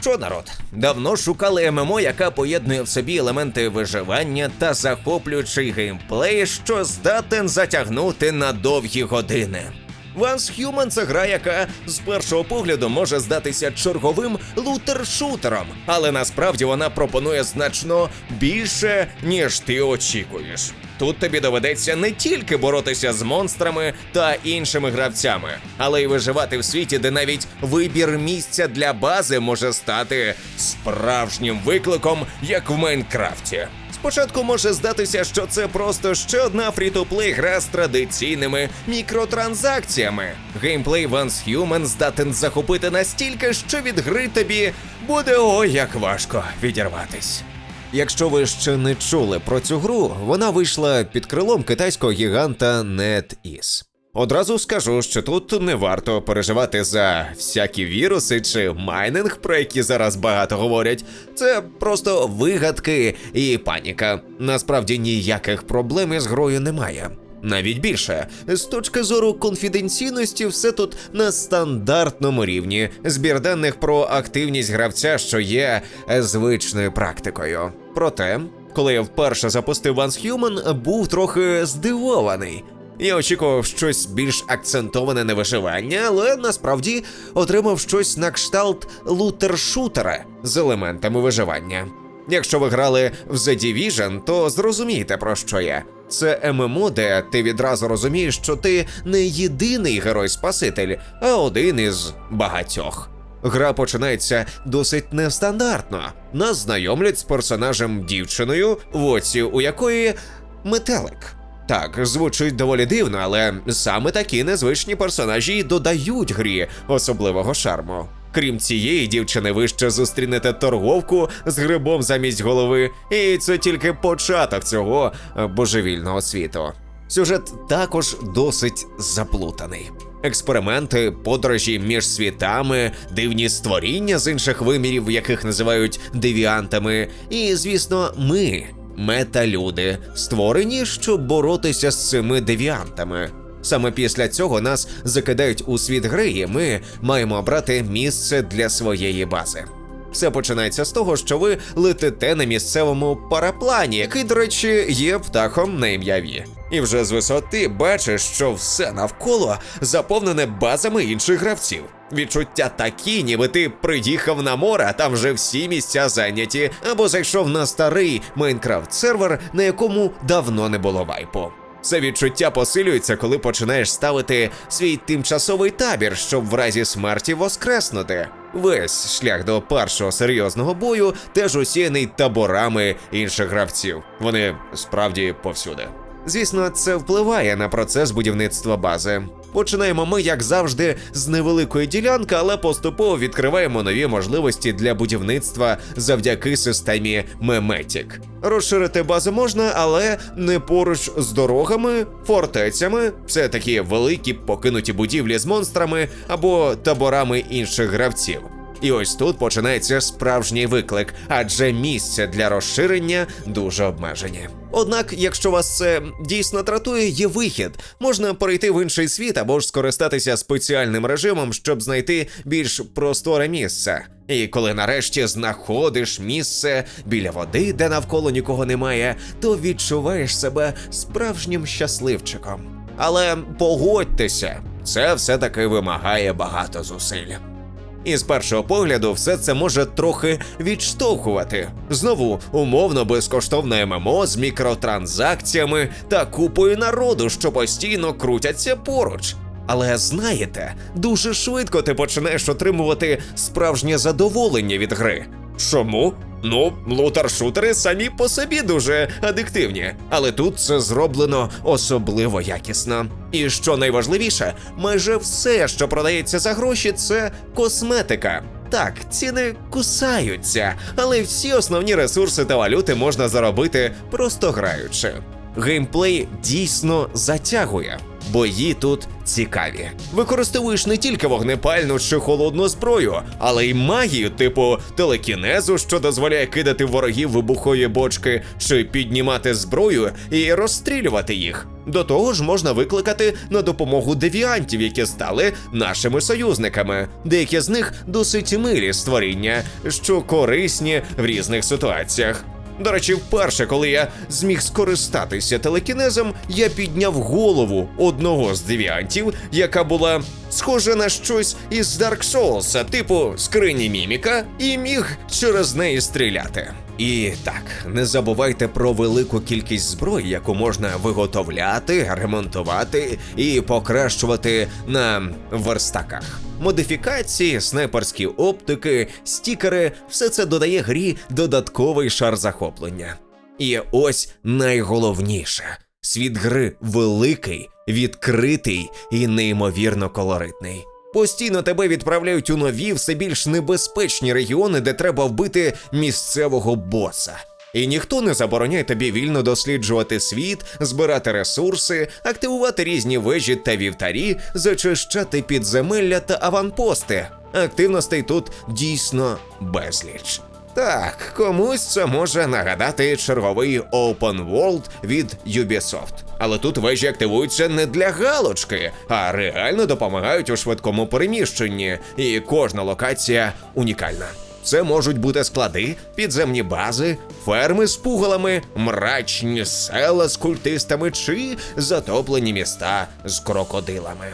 Що народ? Давно шукали ММО, яка поєднує в собі елементи виживання та захоплюючий геймплей, що здатен затягнути на довгі години. Once Human – це гра, яка з першого погляду може здатися черговим лутер-шутером, але насправді вона пропонує значно більше, ніж ти очікуєш. Тут тобі доведеться не тільки боротися з монстрами та іншими гравцями, але й виживати в світі, де навіть вибір місця для бази може стати справжнім викликом, як в Майнкрафті. Спочатку може здатися, що це просто ще одна фрі-то-плей гра з традиційними мікротранзакціями. Геймплей Once Human здатен захопити настільки, що від гри тобі буде ой як важко відірватись. Якщо ви ще не чули про цю гру, вона вийшла під крилом китайського гіганта NetEase. Одразу скажу, що тут не варто переживати за всякі віруси чи майнинг, про які зараз багато говорять. Це просто вигадки і паніка. Насправді ніяких проблем із грою немає. Навіть більше, з точки зору конфіденційності, все тут на стандартному рівні. Збір даних про активність гравця, що є е, звичною практикою. Проте, коли я вперше запустив Once Human, був трохи здивований. Я очікував щось більш акцентоване на виживання, але насправді отримав щось на кшталт лутер-шутера з елементами виживання. Якщо ви грали в The Division, то зрозумієте про що я. Це ММО, де ти відразу розумієш, що ти не єдиний герой-спаситель, а один із багатьох. Гра починається досить нестандартно. Нас знайомлять з персонажем дівчиною, в оці у якої метелик. Так, звучить доволі дивно, але саме такі незвичні персонажі додають грі особливого шарму. Крім цієї дівчини, ви ще зустрінете торговку з грибом замість голови, і це тільки початок цього е, божевільного світу. Сюжет також досить заплутаний. Експерименти, подорожі між світами, дивні створіння з інших вимірів, яких називають девіантами, і, звісно, ми, металюди, створені, щоб боротися з цими девіантами. Саме після цього нас закидають у світ гри, і ми маємо обрати місце для своєї бази. Все починається з того, що ви летите на місцевому параплані, який, до речі, є птахом на ім'я Ві. І вже з висоти бачиш, що все навколо заповнене базами інших гравців. Відчуття такі, ніби ти приїхав на море, а там вже всі місця зайняті, або зайшов на старий Майнкрафт сервер, на якому давно не було вайпу. Це відчуття посилюється, коли починаєш ставити свій тимчасовий табір, щоб в разі смерті воскреснути. Весь шлях до першого серйозного бою теж усіяний таборами інших гравців. Вони справді повсюди. Звісно, це впливає на процес будівництва бази. Починаємо ми, як завжди, з невеликої ділянки, але поступово відкриваємо нові можливості для будівництва завдяки системі Меметік. Розширити базу можна, але не поруч з дорогами, фортецями. Це такі великі покинуті будівлі з монстрами або таборами інших гравців. І ось тут починається справжній виклик, адже місця для розширення дуже обмежені. Однак, якщо вас це дійсно тратує, є вихід. Можна перейти в інший світ або ж скористатися спеціальним режимом, щоб знайти більш просторе місце. І коли нарешті знаходиш місце біля води, де навколо нікого немає, то відчуваєш себе справжнім щасливчиком. Але погодьтеся, це все таки вимагає багато зусиль. І з першого погляду все це може трохи відштовхувати. Знову умовно безкоштовне ММО з мікротранзакціями та купою народу, що постійно крутяться поруч. Але знаєте, дуже швидко ти починаєш отримувати справжнє задоволення від гри. Чому? Ну, лутер-шутери самі по собі дуже адиктивні, але тут це зроблено особливо якісно. І що найважливіше, майже все, що продається за гроші, це косметика. Так, ціни кусаються, але всі основні ресурси та валюти можна заробити просто граючи. Геймплей дійсно затягує. Бої тут цікаві. Використовуєш не тільки вогнепальну чи холодну зброю, але й магію, типу телекінезу, що дозволяє кидати ворогів вибухові бочки, чи піднімати зброю і розстрілювати їх. До того ж, можна викликати на допомогу девіантів, які стали нашими союзниками. Деякі з них досить милі створіння, що корисні в різних ситуаціях. До речі, вперше, коли я зміг скористатися телекінезом, я підняв голову одного з девіантів, яка була схожа на щось із Dark Souls, типу скрині міміка, і міг через неї стріляти. І так, не забувайте про велику кількість зброї, яку можна виготовляти, ремонтувати і покращувати на верстаках. Модифікації, снайперські оптики, стікери все це додає грі додатковий шар захоплення. І ось найголовніше: світ гри великий, відкритий і неймовірно колоритний. Постійно тебе відправляють у нові, все більш небезпечні регіони, де треба вбити місцевого боса. І ніхто не забороняє тобі вільно досліджувати світ, збирати ресурси, активувати різні вежі та вівтарі, зачищати підземелля та аванпости. Активностей тут дійсно безліч. Так, комусь це може нагадати черговий Open World від Ubisoft. Але тут вежі активуються не для галочки, а реально допомагають у швидкому переміщенні, і кожна локація унікальна. Це можуть бути склади, підземні бази, ферми з пугалами, мрачні села з культистами чи затоплені міста з крокодилами.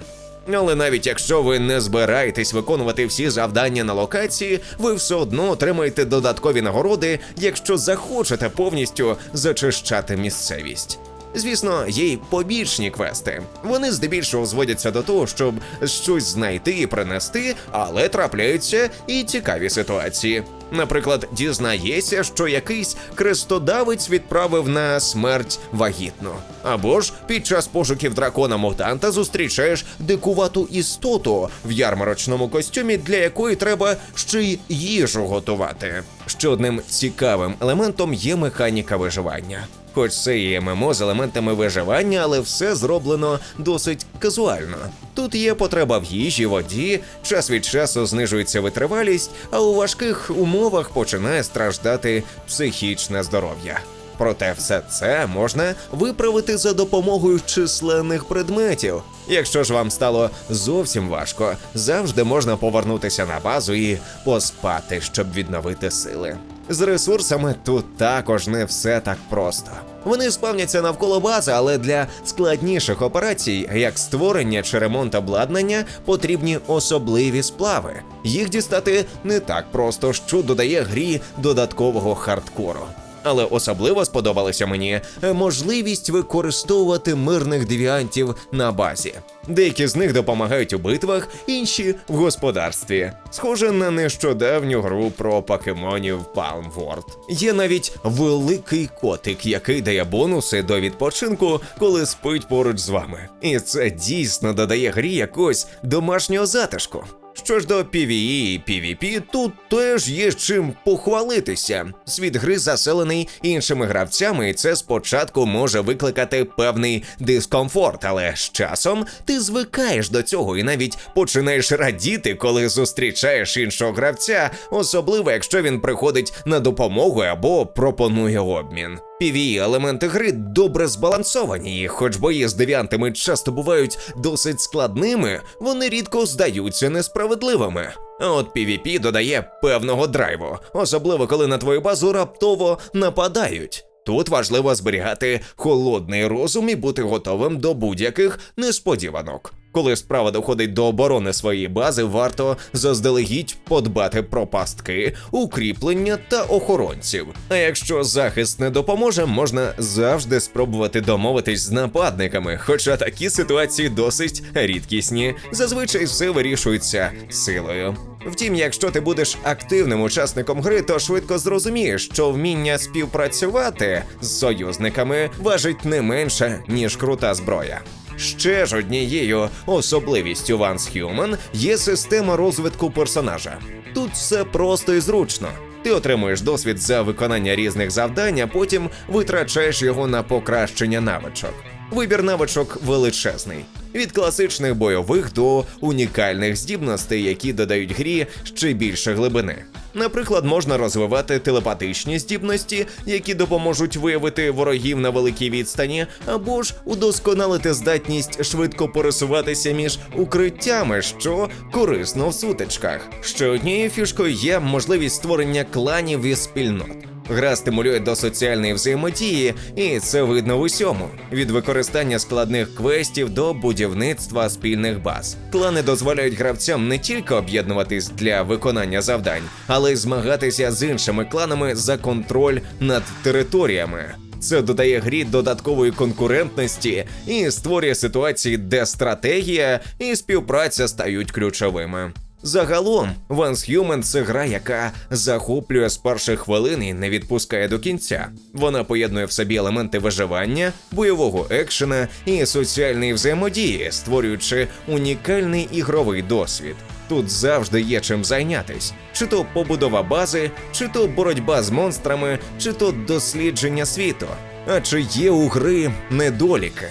Але навіть якщо ви не збираєтесь виконувати всі завдання на локації, ви все одно отримаєте додаткові нагороди, якщо захочете повністю зачищати місцевість. Звісно, є й побічні квести. Вони здебільшого зводяться до того, щоб щось знайти і принести, але трапляються і цікаві ситуації. Наприклад, дізнаєшся, що якийсь крестодавець відправив на смерть вагітну. Або ж під час пошуків дракона мутанта зустрічаєш дикувату істоту в ярмарочному костюмі, для якої треба ще й їжу готувати. Ще одним цікавим елементом є механіка виживання. Хоч це і ММО з елементами виживання, але все зроблено досить казуально. Тут є потреба в їжі, воді, час від часу знижується витривалість, а у важких умовах починає страждати психічне здоров'я. Проте все це можна виправити за допомогою численних предметів. Якщо ж вам стало зовсім важко, завжди можна повернутися на базу і поспати, щоб відновити сили. З ресурсами тут також не все так просто. Вони спавняться навколо бази, але для складніших операцій, як створення чи ремонт обладнання, потрібні особливі сплави. Їх дістати не так просто, що додає грі додаткового хардкору. Але особливо сподобалася мені можливість використовувати мирних девіантів на базі. Деякі з них допомагають у битвах, інші в господарстві. Схоже на нещодавню гру про покемонів Palm World. Є навіть великий котик, який дає бонуси до відпочинку, коли спить поруч з вами. І це дійсно додає грі якогось домашнього затишку. Що ж до PvE і PvP, тут теж є чим похвалитися. Світ гри заселений іншими гравцями, і це спочатку може викликати певний дискомфорт, але з часом ти звикаєш до цього і навіть починаєш радіти, коли зустрічаєш іншого гравця, особливо якщо він приходить на допомогу або пропонує обмін. PvE елементи гри добре збалансовані, і хоч бої з девіантами часто бувають досить складними, вони рідко здаються несправедливими. А от PvP додає певного драйву, особливо коли на твою базу раптово нападають. Тут важливо зберігати холодний розум і бути готовим до будь-яких несподіванок. Коли справа доходить до оборони своєї бази, варто заздалегідь подбати про пастки, укріплення та охоронців. А якщо захист не допоможе, можна завжди спробувати домовитись з нападниками. Хоча такі ситуації досить рідкісні, зазвичай все вирішується силою. Втім, якщо ти будеш активним учасником гри, то швидко зрозумієш, що вміння співпрацювати з союзниками важить не менше, ніж крута зброя. Ще ж однією особливістю Once Human є система розвитку персонажа. Тут все просто і зручно. Ти отримуєш досвід за виконання різних завдань, а потім витрачаєш його на покращення навичок. Вибір навичок величезний. від класичних бойових до унікальних здібностей, які додають грі ще більше глибини. Наприклад, можна розвивати телепатичні здібності, які допоможуть виявити ворогів на великій відстані, або ж удосконалити здатність швидко пересуватися між укриттями, що корисно в сутичках. Ще однією фішкою є можливість створення кланів і спільнот. Гра стимулює до соціальної взаємодії, і це видно в усьому: від використання складних квестів до будівництва спільних баз. Клани дозволяють гравцям не тільки об'єднуватись для виконання завдань, але й змагатися з іншими кланами за контроль над територіями. Це додає грі додаткової конкурентності і створює ситуації, де стратегія і співпраця стають ключовими. Загалом, Once Human – це гра, яка захоплює з перших хвилин і не відпускає до кінця. Вона поєднує в собі елементи виживання, бойового екшена і соціальної взаємодії, створюючи унікальний ігровий досвід. Тут завжди є чим зайнятись: чи то побудова бази, чи то боротьба з монстрами, чи то дослідження світу. А чи є у гри недоліки?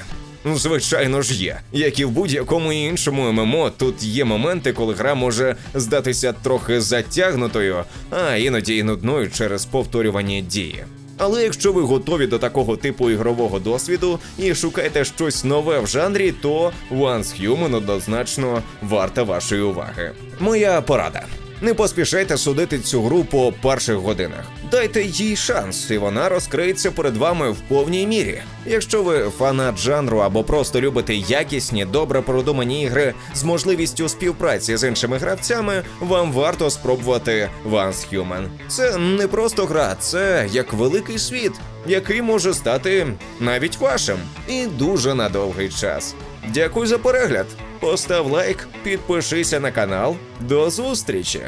Звичайно ж є. Як і в будь-якому іншому ММО, тут є моменти, коли гра може здатися трохи затягнутою, а іноді і нудною через повторювання дії. Але якщо ви готові до такого типу ігрового досвіду і шукаєте щось нове в жанрі, то Once Human однозначно варта вашої уваги. Моя порада. Не поспішайте судити цю гру по перших годинах. Дайте їй шанс, і вона розкриється перед вами в повній мірі. Якщо ви фанат жанру або просто любите якісні, добре продумані ігри з можливістю співпраці з іншими гравцями, вам варто спробувати Once Human. Це не просто гра, це як великий світ, який може стати навіть вашим і дуже на довгий час. Дякую за перегляд. Постав лайк, підпишися на канал. До зустрічі!